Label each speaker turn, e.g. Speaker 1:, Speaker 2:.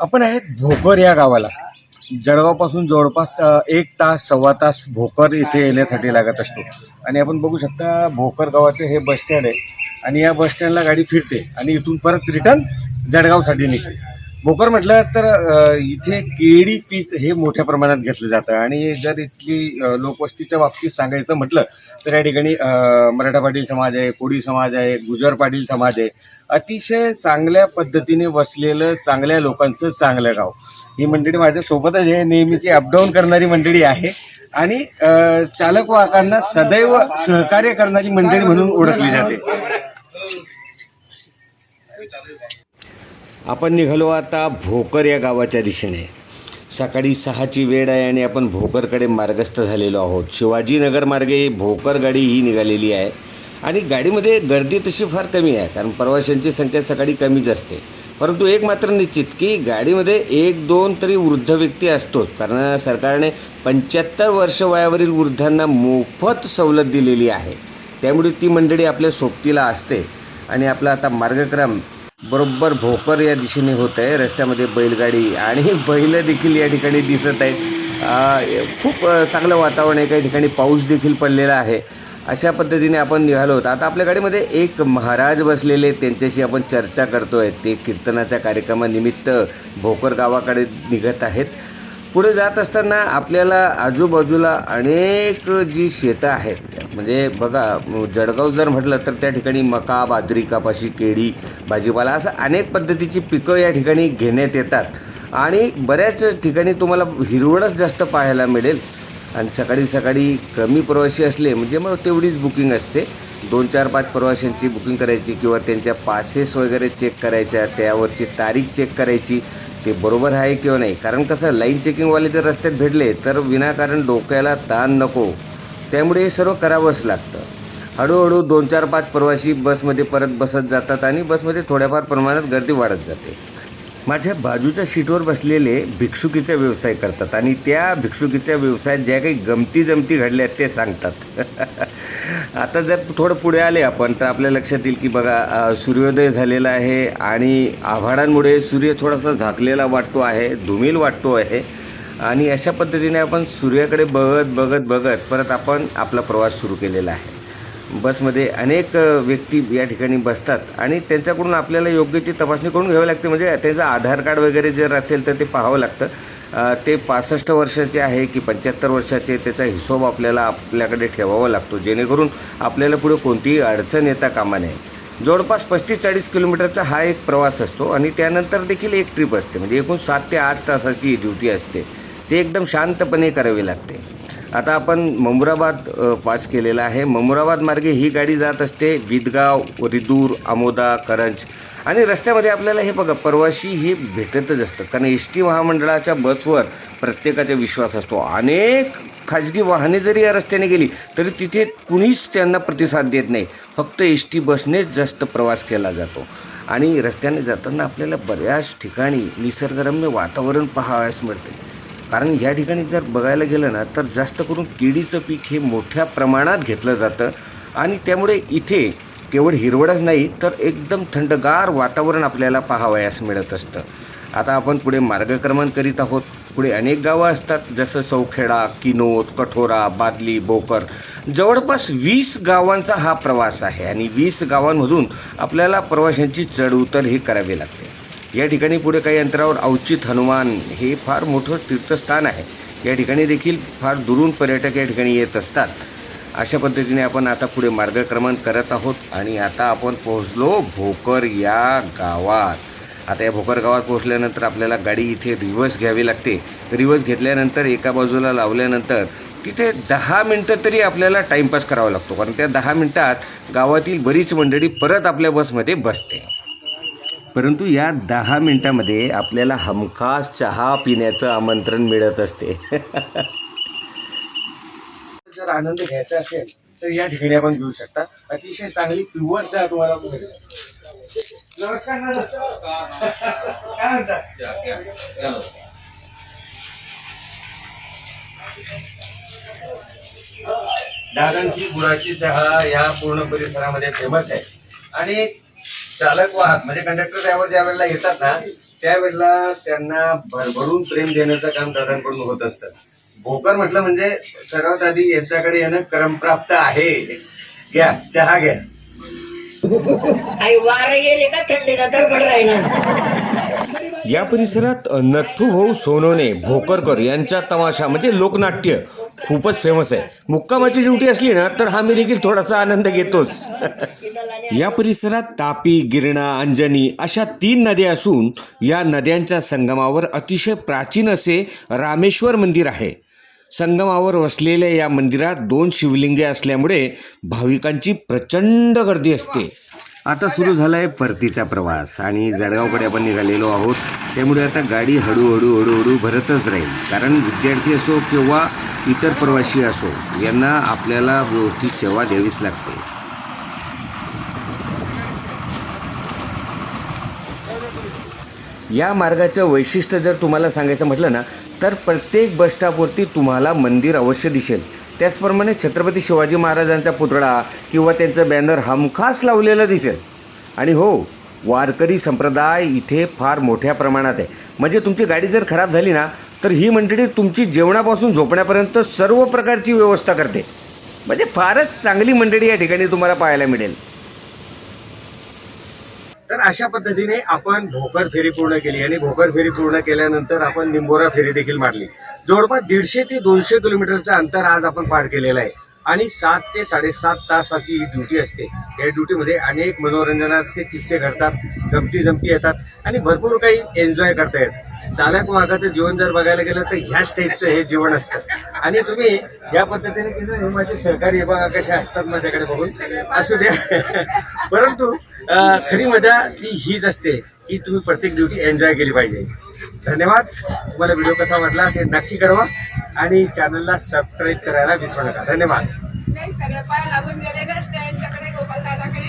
Speaker 1: आपण आहेत भोकर या गावाला. जळगावपासून जवळपास एक तास सव्वा तास भोकर इथे येण्यासाठी लागत असतो. आणि आपण बघू शकता भोकर गावाचे हे बस स्टँड आहे. आणि या बस स्टँडला गाडी फिरते आणि इथून परत रिटर्न जळगावसाठी निघते. भोकर म्हटलं तर इथे केळी पीक हे मोठ्या प्रमाणात घेतलं जातं. आणि जर इथली लोकवस्तीच्या बाबतीत सांगायचं म्हटलं तर या ठिकाणी मराठा पाटील समाज आहे कोळी समाज आहे गुजर पाटील समाज आहे अतिशय चांगल्या पद्धतीने वसलेलं चांगल्या लोकांचं चांगलं गाव. ही मंडळी माझ्यासोबतच हे नेहमीची अपडाऊन करणारी मंडळी आहे. आणि चालक वाहकांना सदैव सहकार्य करणारी मंडळी म्हणून ओळखली जाते. आपण निघालो आता भोकर या गावाच्या दिशेने. सकाळी सहाची वेळ आहे आणि आपण भोकरकडे मार्गस्थ झालेलो आहोत. शिवाजीनगर मार्गे भोकर गाडी ही निघालेली आहे. आणि गाडीमध्ये गर्दी तशी फार कमी आहे कारण प्रवाशांची संख्या सकाळी कमीच असते. परंतु एक मात्र निश्चित की गाडीमध्ये एक दोन तरी वृद्ध व्यक्ती असतोच कारण सरकारने पंच्याहत्तर वर्ष वयावरील वृद्धांना मोफत सवलत दिलेली आहे. त्यामुळे ती मंडळी आपल्या सोबतीला असते. आणि आपला आता मार्गक्रम बरोबर भोकर या दिशेने होत आहे. रस्त्यामध्ये बैलगाडी आणि बैल देखील या ठिकाणी दिसत आहेत. खूप चांगलं वातावरण आहे. काही ठिकाणी पाऊस देखील पडलेला आहे. अशा पद्धतीने आपण निघालो होतो. आता आपल्या गाडीमध्ये एक महाराज बसलेले त्यांच्याशी आपण चर्चा करतो आहे ते कीर्तनाच्या कार्यक्रमानिमित्त भोकर गावाकडे निघत आहेत. पुढे जात असताना आपल्याला आजूबाजूला अनेक जी शेतं आहेत म्हणजे बघा जळगाव जर म्हटलं तर त्या ठिकाणी मका बाजरी कपाशी केळी भाजीपाला असं अनेक पद्धतीची पिकं या ठिकाणी घेण्यात येतात. आणि बऱ्याच ठिकाणी तुम्हाला हिरवळच जास्त पाहायला मिळेल. आणि सकाळी सकाळी कमी प्रवासी असले म्हणजे मग तेवढीच बुकिंग असते. दोन चार पाच प्रवाशांची बुकिंग करायची किंवा त्यांच्या पासेस वगैरे चेक करायच्या त्यावरची तारीख चेक करायची ते बरोबर आहे किंवा नाही? कारण कसं लाईन चेकिंगवाले जर रस्त्यात भेटले तर विनाकारण डोक्याला ताण नको. त्यामुळे हे सर्व करावंच लागतं. हळूहळू दोन चार पाच प्रवासी बसमध्ये परत बसत जातात आणि बसमध्ये थोड्याफार प्रमाणात गर्दी वाढत जाते. माझ्या बाजूच्या सीटवर बसलेले भिक्षुकीचा व्यवसाय करतात आणि त्या भिक्षुकीच्या व्यवसायात ज्या काही गमती जमती घडल्या आहेत ते सांगतात. आता जर थोडं पुढे आले आपण तर आपल्या लक्षात येईल की बघा सूर्योदय झालेला आहे आणि आभाळांमुळे सूर्य थोडासा झाकलेला वाटतो आहे धुमील वाटतो आहे. आणि अशा पद्धतीने आपण सूर्याकडे बघत बघत बघत परत आपण आपला प्रवास सुरू केलेला आहे. बसमध्ये अनेक व्यक्ती या ठिकाणी बसतात आणि त्यांच्याकडून आपल्याला योग्य ती तपासणी करून घ्यावी लागते. म्हणजे त्याचं आधार कार्ड वगैरे जर असेल तर ते पाहावं लागतं. ते पासष्ट वर्षाचे आहे की पंच्याहत्तर वर्षाचे त्याचा हिशोब आपल्याला आपल्याकडे ठेवावा लागतो. जेणेकरून आपल्याला पुढे कोणतीही अडचण येता कामा नये. जवळपास पस्तीस चाळीस किलोमीटरचा हा एक प्रवास असतो आणि त्यानंतर देखील एक ट्रिप असते. म्हणजे एकूण सात ते आठ तासाची ड्युटी असते. ते एकदम शांतपणे करावी लागते. आता आपण ममुराबाद पास केलेला आहे. ममुराबाद मार्गे ही गाडी जात असते विदगाव रिदूर आमोदा करंज. आणि रस्त्यामध्ये आपल्याला हे बघा परवाशी हे भेटतच असतं. कारण एस टी महामंडळाच्या बसवर प्रत्येकाचा विश्वास असतो. अनेक खाजगी वाहने जरी या रस्त्याने गेली तरी तिथे कुणीच त्यांना प्रतिसाद देत नाही. फक्त एस टी बसनेच जास्त प्रवास केला जातो. आणि रस्त्याने जाताना आपल्याला बऱ्याच ठिकाणी निसर्गरम्य वातावरण पाहावयास मिळते. कारण या ठिकाणी जर बघायला गेलं ना तर जास्त करून केळीचं पीक हे मोठ्या प्रमाणात घेतलं जातं. आणि त्यामुळे इथे केवळ हिरवळच नाही तर एकदम थंडगार वातावरण आपल्याला पाहावयास मिळत असतं. आता आपण पुढे मार्गक्रमण करीत आहोत. पुढे अनेक गावं असतात जसं चौखेडा किनोद कठोरा बादली बोकर. जवळपास वीस गावांचा हा प्रवास आहे. आणि वीस गावांमधून आपल्याला प्रवाशांची चढउतर ही करावी लागते. या ठिकाणी पुढे काही अंतरावर औचित हनुमान हे फार मोठं तीर्थस्थान आहे. या ठिकाणी देखील फार दुरून पर्यटक या ठिकाणी येत असतात. अशा पद्धतीने आपण आता पुढे मार्गक्रमण करत आहोत आणि आता आपण पोहोचलो भोकर या गावात. आता या भोकर गावात पोहोचल्यानंतर आपल्याला गाडी इथे रिव्हर्स घ्यावी लागते. रिव्हर्स घेतल्यानंतर एका बाजूला लावल्यानंतर तिथे दहा मिनटं तरी आपल्याला टाईमपास करावा लागतो. कारण त्या दहा मिनटात गावातील बरीच मंडळी परत आपल्या बसमध्ये बसते. परंतु या दहा मिनटामध्ये आपल्याला हमखास चहा पिण्याचं आमंत्रण मिळत असते. जर आनंद घ्यायचा असेल तर या ठिकाणी आपण घेऊ शकता. अतिशय चांगली प्युअर चहा तुम्हाला दादांची गुळाची चहा या पूर्ण परिसरामध्ये फेमस आहे. आणि चालक वाहक म्हणजे कंडक्टर ड्रायव्हर ज्या वेळेला येतात ना त्यावेळेला त्यांना भरभरून प्रेम देण्याचं काम दादांकडून होत असतं. भोकर म्हटलं म्हणजे सर्वात आधी यांच्याकडे येणं क्रमप्राप्त आहे. घ्या चहा घ्या.
Speaker 2: आई वारे गेले का थंडीला तर पण राहिला?
Speaker 1: या परिसरात नथू भाऊ सोनवणे भोकरकर यांचा तमाशा म्हणजे लोकनाट्य खूपच फेमस आहे. मुक्कामाची ड्युटी असली ना तर हा मी देखील थोडासा आनंद घेतोच. या परिसरात तापी गिरणा अंजनी अशा तीन नद्या असून या नद्यांच्या संगमावर अतिशय प्राचीन असे रामेश्वर मंदिर आहे. संगमावर वसलेल्या या मंदिरात दोन शिवलिंगे असल्यामुळे भाविकांची प्रचंड गर्दी असते. आता सुरू झाला आहे परतीचा प्रवास आणि जळगावकडे आपण निघालेलो आहोत. त्यामुळे आता गाडी हळूहळू हळूहळू भरतच राहील. कारण विद्यार्थी असो किंवा इतर प्रवासी असो यांना आपल्याला व्यवस्थित सेवा द्यावीच लागते. या मार्गाचं वैशिष्ट्य जर तुम्हाला सांगायचं म्हटलं ना तर प्रत्येक बसस्टॉपवरती तुम्हाला मंदिर अवश्य दिसेल. त्याचप्रमाणे छत्रपती शिवाजी महाराजांचा पुतळा किंवा त्यांचं बॅनर हमखास लावलेलं दिसेल. आणि हो वारकरी संप्रदाय इथे फार मोठ्या प्रमाणात आहे. म्हणजे तुमची गाडी जर खराब झाली ना तर ही मंडळी तुमची जेवणापासून झोपण्यापर्यंत सर्व प्रकारची व्यवस्था करते. म्हणजे फारच चांगली मंडळी या ठिकाणी तुम्हाला पाहायला मिळेल. तर अशा पद्धतीने आपण भोकर फेरी पूर्ण केली आणि भोकर फेरी पूर्ण केल्यानंतर आपण निंबोरा फेरी देखील मारली. जवळपास दीडशे ते दोनशे किलोमीटरचं अंतर आज आपण पार केलेलं आहे. आणि सात ते साडेसात तासाची ही ड्युटी असते. या ड्युटीमध्ये अनेक मनोरंजनाचे किस्से घडतात गमती जमती येतात आणि भरपूर काही एन्जॉय करता येत. चालक वाघाचं जीवन जर बघायला गेलं तर ह्याच टाईपचं हे जीवन असतं. आणि तुम्ही या पद्धतीने केलं हे माझे सहकारी विभाग कसे असतात माझ्याकडे बघून. असू द्या. परंतु खरी मजा ही हीच असते की तुम्ही प्रत्येक ड्युटी एन्जॉय केली पाहिजे. धन्यवाद. तुम्हाला व्हिडिओ कसा वाटला ते नक्की कळवा आणि चॅनलला सबस्क्राईब करायला विसरू नका. धन्यवाद.
Speaker 3: नाही सगळं पाय लागून गेले ना त्यांच्याकडे गोपाल दादाकडे